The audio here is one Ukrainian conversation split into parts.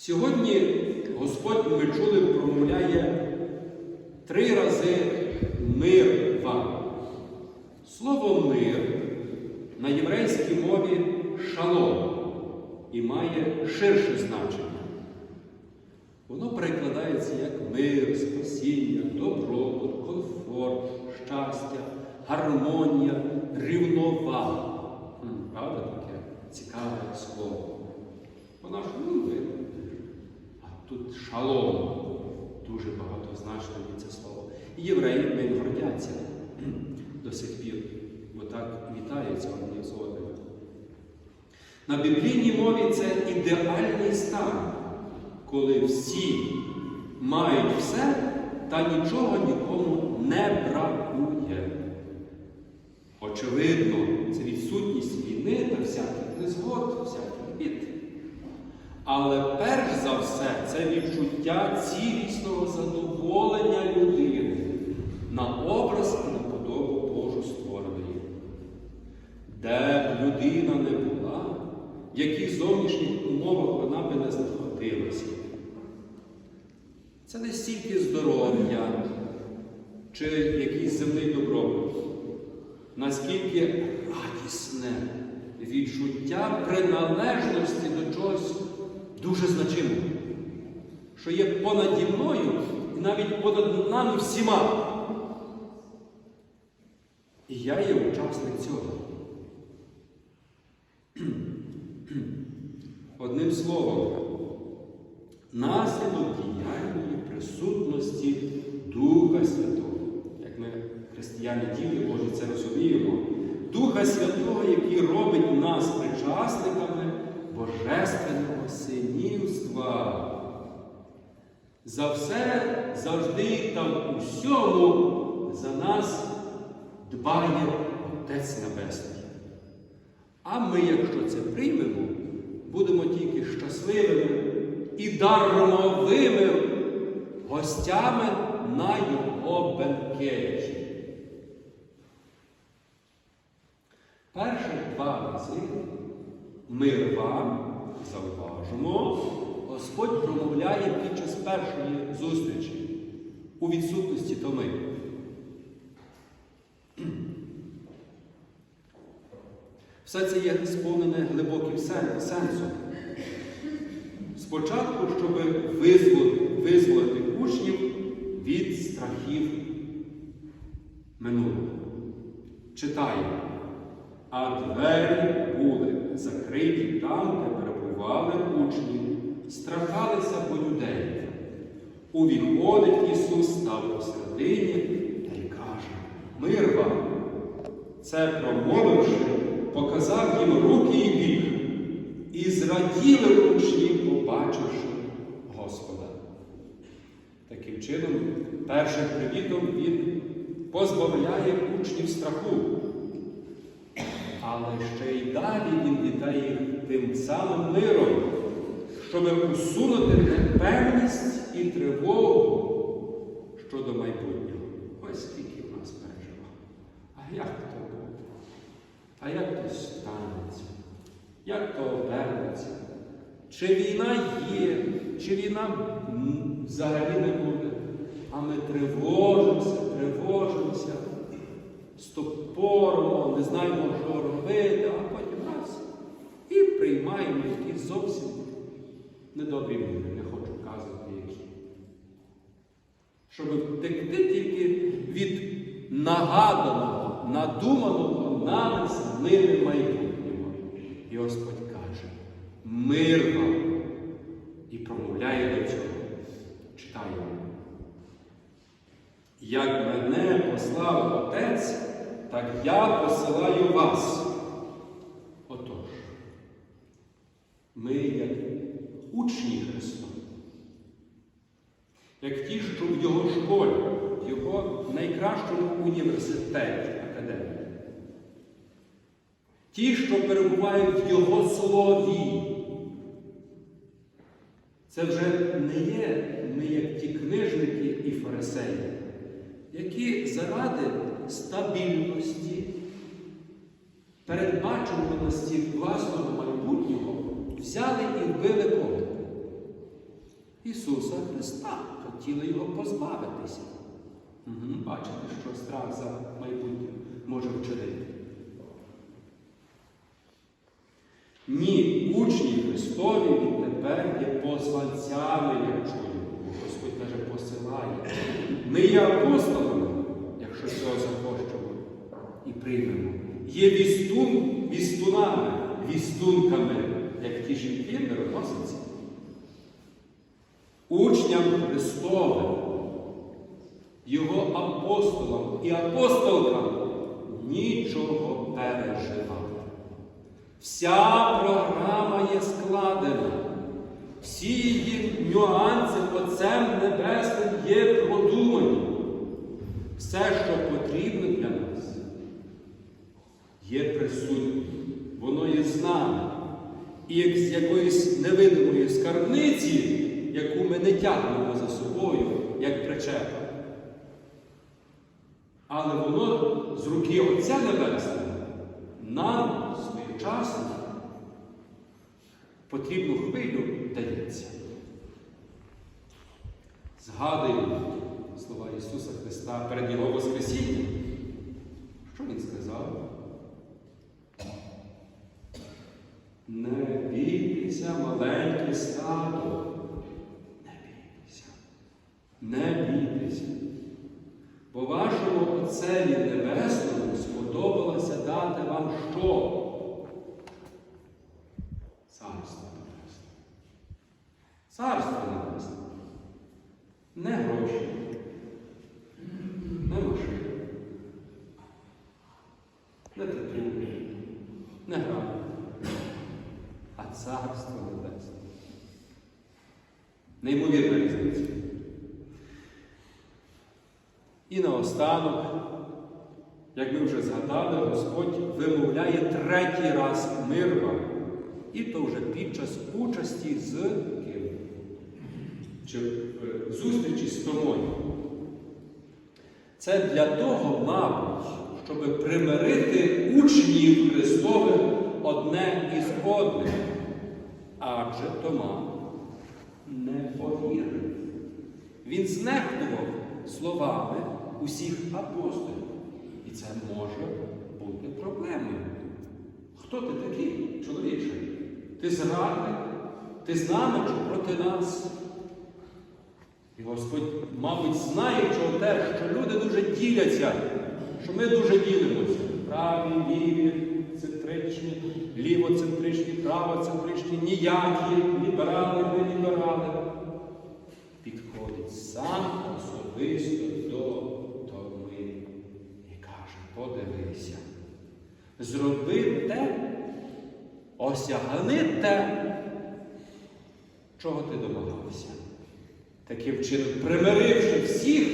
Сьогодні Господь, ми чули, промовляє три рази мир вам. Слово мир на єврейській мові шалом і має ширше значення. Воно перекладається як мир, тут шалом. Дуже багатозначне є це слово. І євреї ним гордяться до сих пір, бо так вітаються одні з одними. На біблійній мові це ідеальний стан, коли всі мають все та нічого нікому не бракує. Очевидно, це відсутність війни та всяких незгод, всяких бід. Але перш за все це відчуття цілісного задоволення людини на образ і на подобу Божу створеної. Де б людина не була, в яких зовнішніх умовах вона би не знаходилася. Це не стільки здоров'я чи якийсь земний добробут, наскільки радісне відчуття приналежності до чогось дуже значимого, що є понаді мною і навіть понад нами всіма. І я є учасник цього. Одним словом, наслідок діяльної присутності Духа Святого. Як ми, християни, діти Божі, це розуміємо. Духа Святого, який робить нас причасниками Божественного синівства. За все, завжди та в усьому за нас дбає Отець Небесний. А ми, якщо це приймемо, будемо тільки щасливими і дармовими гостями на його бенкеті. Перші два рази мир вам, зауважимо, Господь промовляє під час першої зустрічі у відсутності томи. Все це є сповнене глибоким сенсом. Спочатку, щоб визволити, визволити учнів від страхів минулого. Читаємо. А двері були закриті там, де перебували учні, страхалися по людей. Увіходить Ісус, став посередині та й каже: Мир вам! Це промовивши, показав їм руки і бік, і зраділи учні, побачивши Господа. Таким чином, першим привітом Він позбавляє учнів страху. Але ще й далі він вітає їх тим самим миром, щоб усунути непевність і тривогу щодо майбутнього. Ось скільки в нас пережива. А як то буде? А як то станеться? Як то обернеться? Чи війна є, чи війна взагалі не буде? А ми тривожимося, тривожимося стопоримо, не знаємо, що робити, а потім раз і приймаємо якісь зовсім недобрі міри, не хочу казати які. Щоб втекти тільки від нагаданого, надуманого нами самими майбутнього. І Господь каже, мир вам і промовляє до цього. Читаємо. Як мене послав Отець, так я посилаю вас. Отож, ми, як учні Христа, як ті, що в Його школі, в Його найкращому університеті, академії, ті, що перебувають в Його слові, це вже не є ми, як ті книжники і фарисеї, які заради стабільності, передбачуваності власного майбутнього взяли і вбили кого? Ісуса Христа, хотіли його позбавитися. Угу. Бачите, що страх за майбутнє може вчинити. Ні, учні Христові відтепер є посланцями, як чую. Господь каже, посилає. Ми є апостолами, якщо цього захочемо і приймемо. Є вістун, вістунами, вістунками, як ті жінки мироносиці. Учням Христовим, Його апостолам і апостолкам нічого переживати. Вся програма є складена. Всі її нюанси Отцем Небесним є продумані. Все, що потрібно для нас, є присутнє. Воно є з нами. І як з якоїсь невидимої скарбниці, яку ми не тягнемо за собою, як причепа. Але воно з руки Отця Небесного нам своєчасно потрібну хвилю дається. Згадуємо слова Ісуса Христа перед Його Воскресінням. Що Він сказав? Не бійтеся, маленьке стадо. Не бійтеся. Не бійтеся. Бо вашому Отцеві Небесному сподобалося дати вам що? Царство Небесне. Царство Небесне. Не гроші, не машини, не титул, царство Небесне. Неймовірна різниця. І наостанок, як ми вже згадали, Господь вимовляє третій раз мир вам. І то вже під час участі з ким? Чи е, зустрічі з Томою. Це для того, мабуть, щоб примирити учнів Христових одне із одним. Адже Тома не повірив. Він знехтував словами усіх апостолів. І це може бути проблемою. Хто ти такий, чоловіче? Ти зрадник? Ти з нами чи проти нас? І Господь, мабуть, знає, що те, що люди дуже діляться, що ми дуже ділимося. Праві, ліві, центричні, лівоцентричні, правоцентричні, ніякі, ліберали, не ліберали. Підходить сам особисто до Томи і каже, подивися, зроби те, осягни те, чого ти домагався. Таким чином, примиривши всіх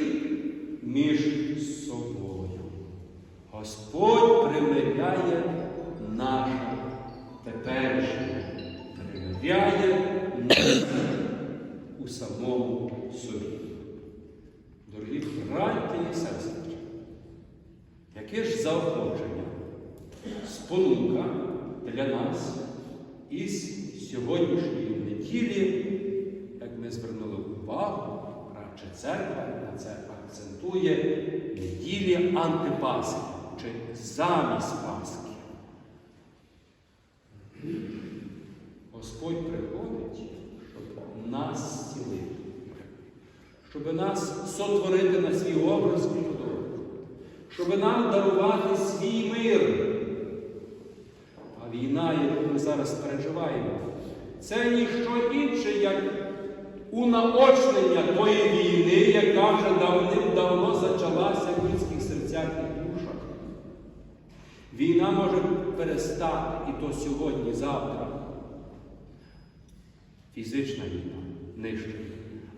між собою. Господь примиряє наше теперішнє, примиряє нас у самому собі. Дорогі браті і сестри, яке ж заохочення, спонука для нас із сьогоднішньої неділі, як ми звернули увагу, радше церква на це акцентує неділі антипаски чи замість Пасхи. Господь приходить, щоб нас зцілити, щоб нас сотворити на свій образ і подобу, щоб нам дарувати свій мир. А війна, яку ми зараз переживаємо, це ніщо інше, як унаочнення тої війни, яка вже давним-давно зачалася в людських серцях і душах. Війна може перестати і то сьогодні, завтра. Фізична війна нищить.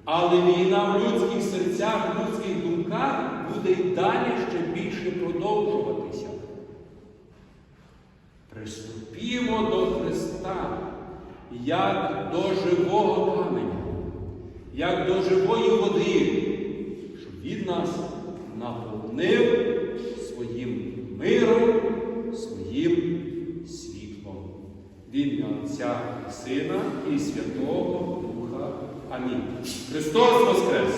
Але війна в людських серцях, в людських думках буде й далі ще більше продовжуватися. Приступімо до Христа, як до живого каменя, як до живої води, щоб Він нас наповнив В ім'я Отця і Сина і Святого Духа. Амінь. Христос Воскрес!